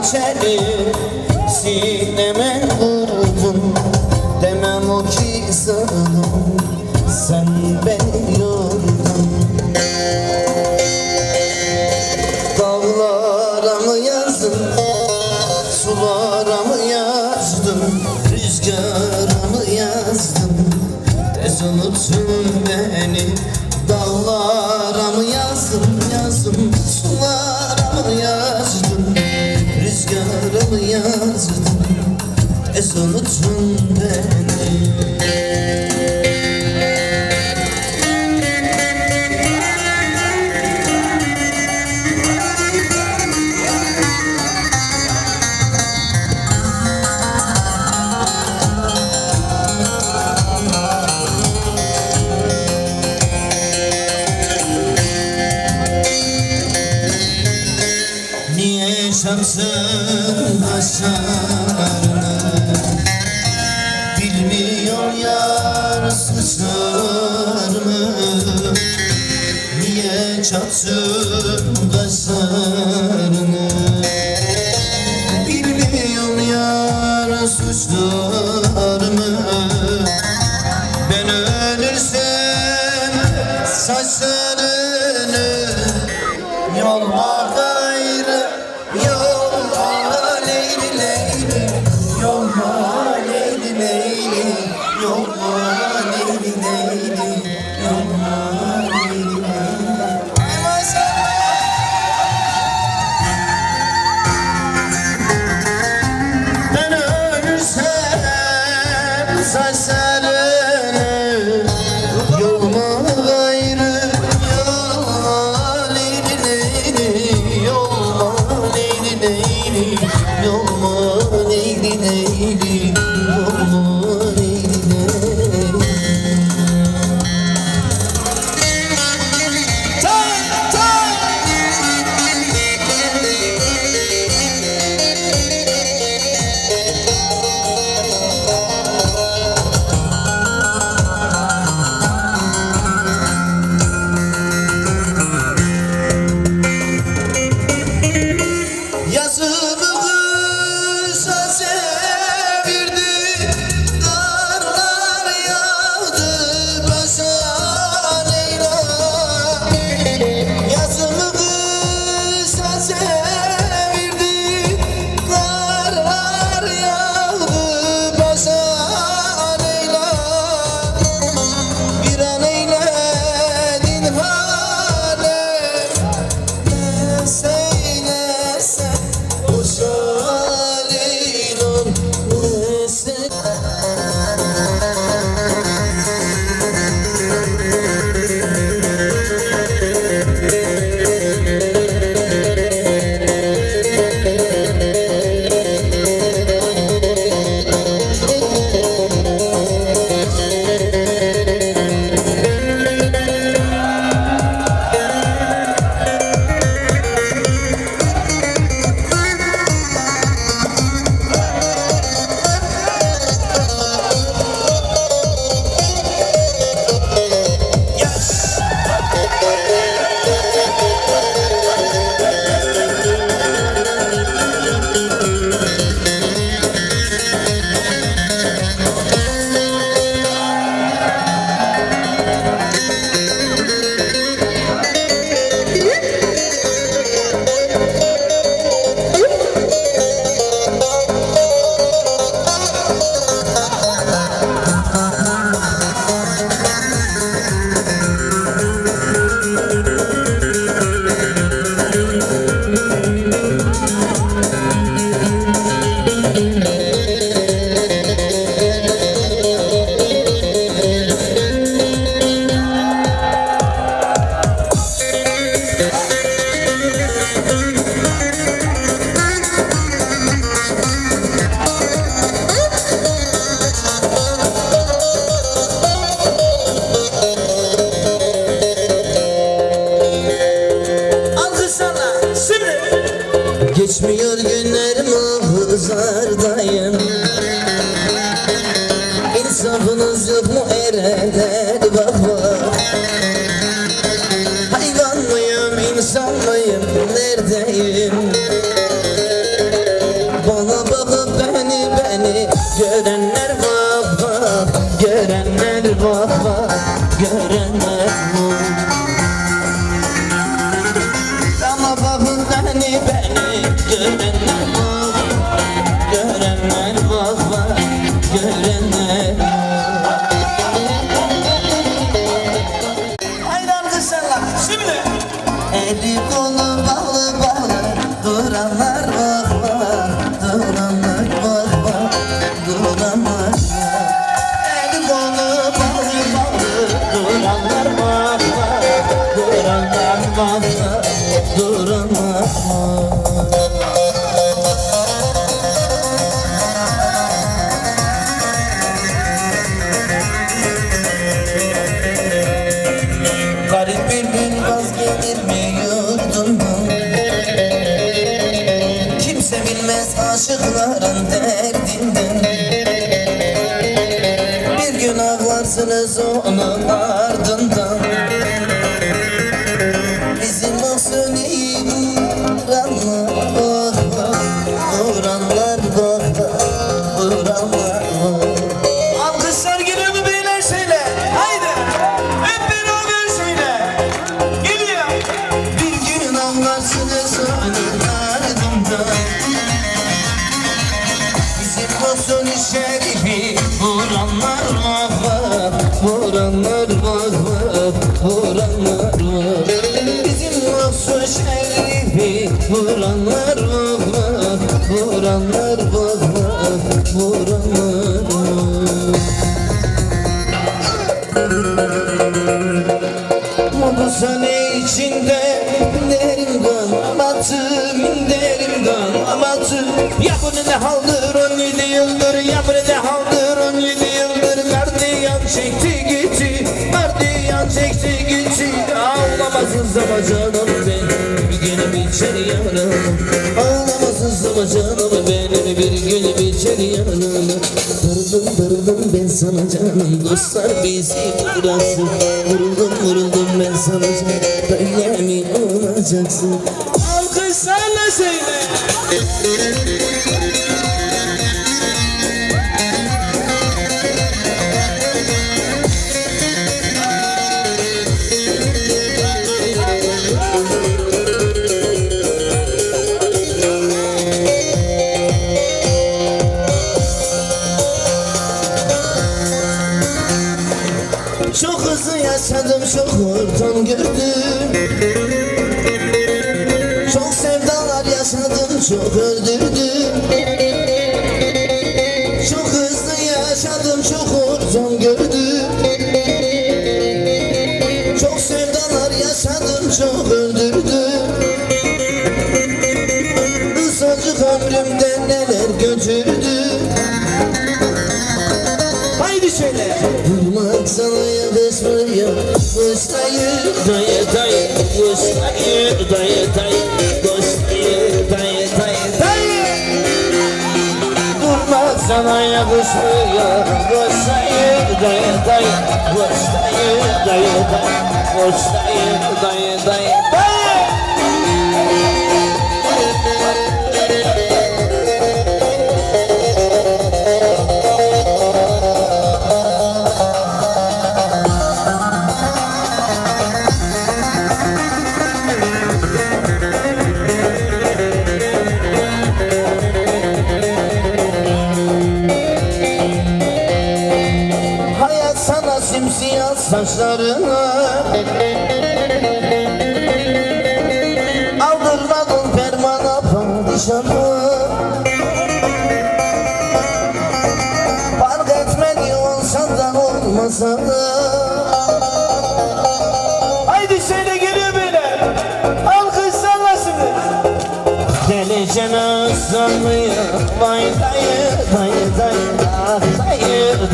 Hançeri sineme more. Yeah. yanına. Ağlamasın sama canımı benim bir gün biçer yanına. Darıldım darıldım ben sana canım dostlar bizi burası Vuruldum vuruldum ben sana canım böyle mi olacaksın. Gostayı dayı dayı Gostayı dayı dayı Gostayı dayı dayı dayı. Durmak sana yakışmıyor. Gostayı dayı dayı Gostayı dayı dayı Gostayı dayı dayı.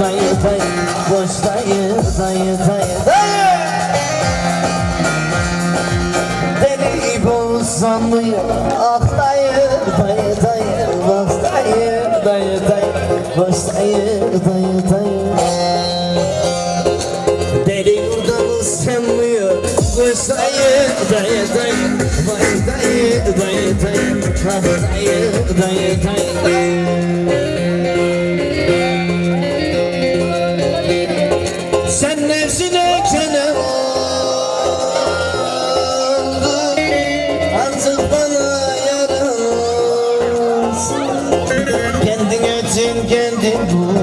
dayı dayı Boş dayı dayı dayı dayı. Deli gibi olsam mı Ah dayı dayı dayı Boş dayı dayı dayı. Boş dayı dayı dayı. Deli yurdan sen mi Boş dayı dayı dayı. Boş dayı dayı dayı. Ah dayı dayı dayı. Kendin için kendin bul.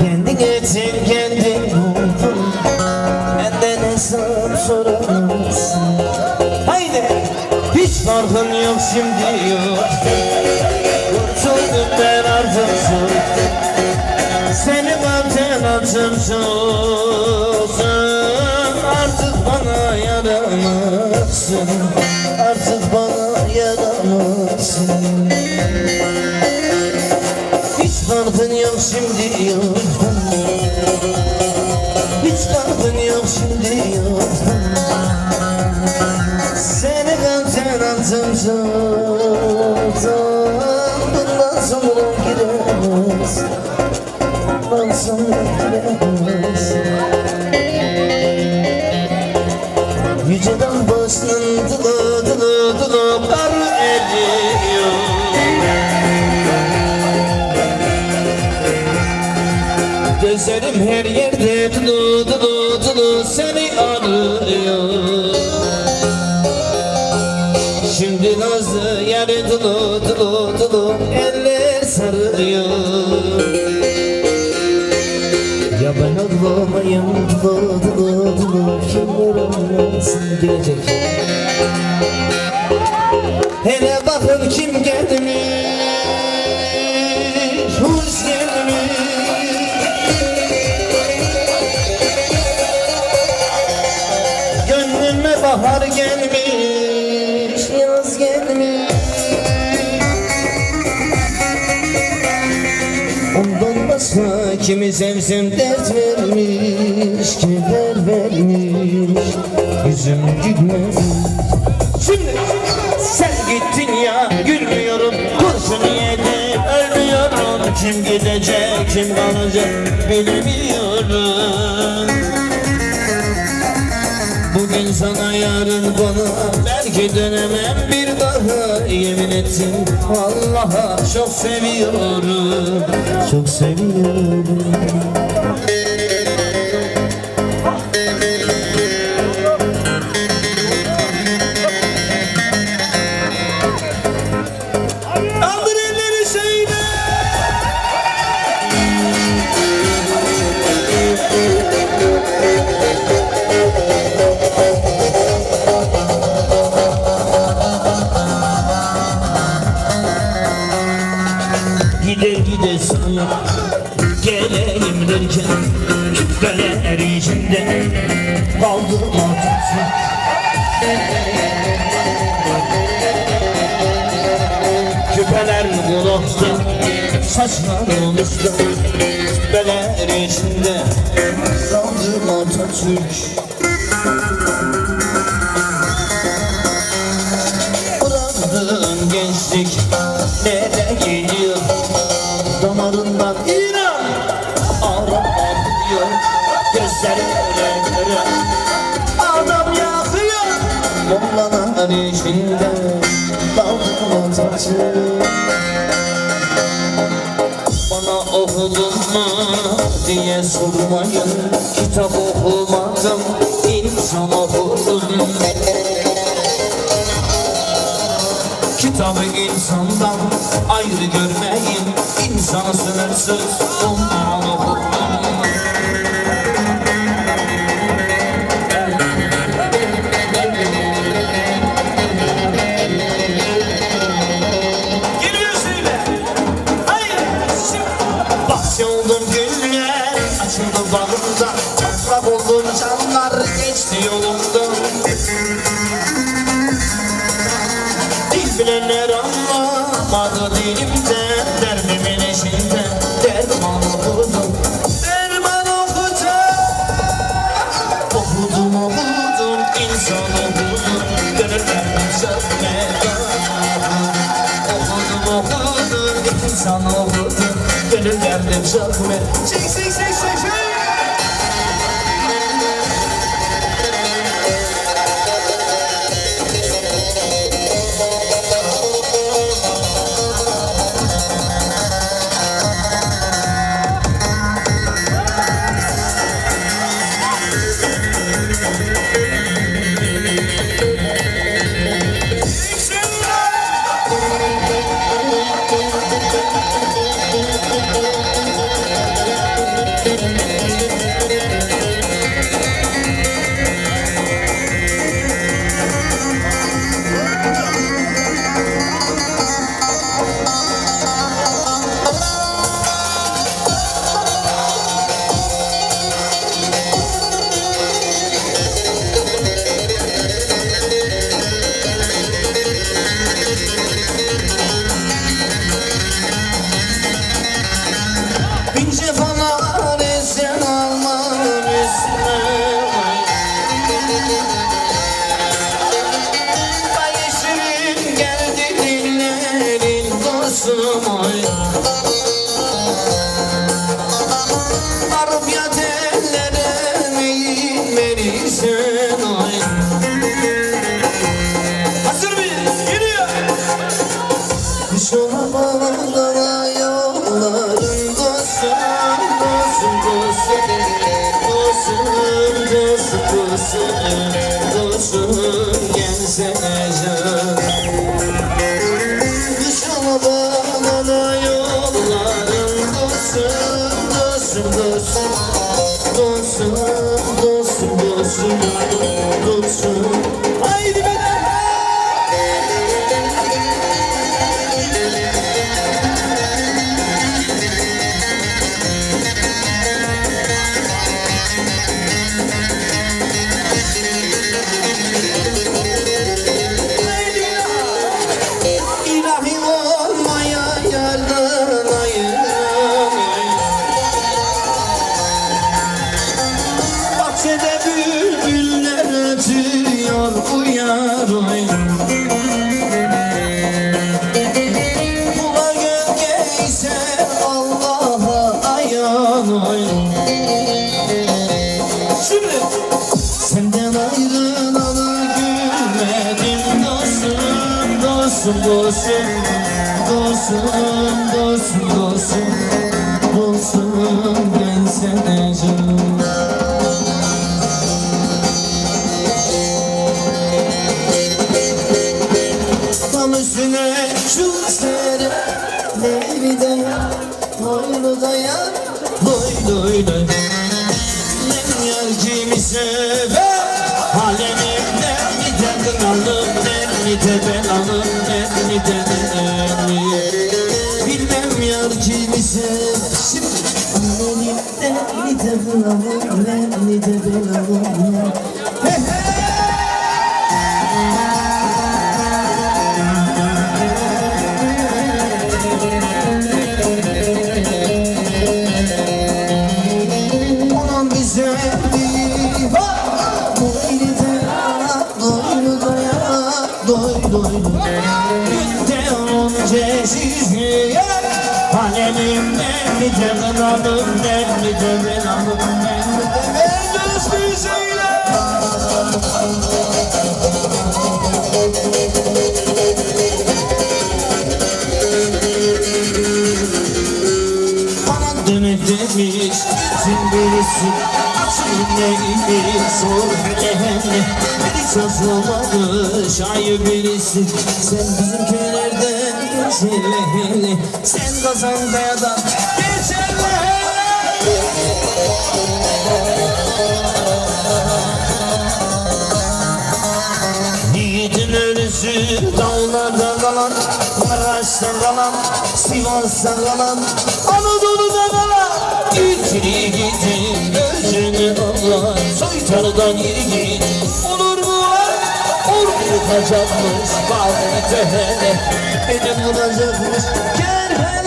Kendin için kendin buldun Benden hesap soramazsın Haydi. Hiç farkın yok şimdi yok. Kurtuldum ben artık çok Seni zaten açımsızsın Artık bana yaramazsın. Artık bana yaramazsın Farkın yok şimdi yok. Hiç farkın yok şimdi yok. Seni zaten açımsızsın Dılı dılı dılı kimler olmasın gelecek. Hele bakın kim gelmiş kimi sevsem dert vermiş Keder vermiş. Yüzüm gülmez. Şimdi sen gittin ya gülmüyorum. Kurşun yedim ölmüyorum Kim gidecek kim kalacak bilmiyorum Bugün sana yarın bana Belki dönemem bir daha Yemin ettim. Allah'a çok seviyorum. Çok seviyorum Sana Geleyim derken Kütleler içinde Kaldım artık Küpeler kulakta Saçlar oluştu Küpeler içinde Kaldım Atatürk Bıraktığın gençlik Nereye gidiyor Mollalar içinde bana okudun mu diye sormayın Kitap okumadım insan okudum Kitabı insandan ayrı görmeyin İnsanı sınırsız ondan okudum açıldı bağımda Toprak oldum canlar geçti yolumda Dil bilenler anlamadı dilimden Derdimin eşinden derman okudum Derman okutacak. Okudum okudum insan okudum. Gönül verdim sözüme Okudum okudum insan okudum. Gönül verdim sözüme Nasıl, nasıl Dostum dostum dostum Dostum ben sana canım. Tam üstüne şu serleri Doylu dayan Doy doy doy Ben yar kimi sever? Halemimden nite kınalım Nite ben alım Nite ben Nite ben alım Hey hey! da ya Doy doy Halemimden bir de ben Ben bir de ben. Ben Düzgün söyle Bana dönüp demiş Kim birisi Açın neydi Sor hele hele. Bir söz olmadı Şair birisi Sen bizim köylerden Geç hele hele. Sen kazan kayadan Maraş'ta kalan Sivas'ta kalan Anadolu'da kalan İlkini gidin özünü Allah Soytarıdan yeri git. Olur mu var? Olur. Kaçakmış Bağlı hele Beni bulacakmış Gel hele hele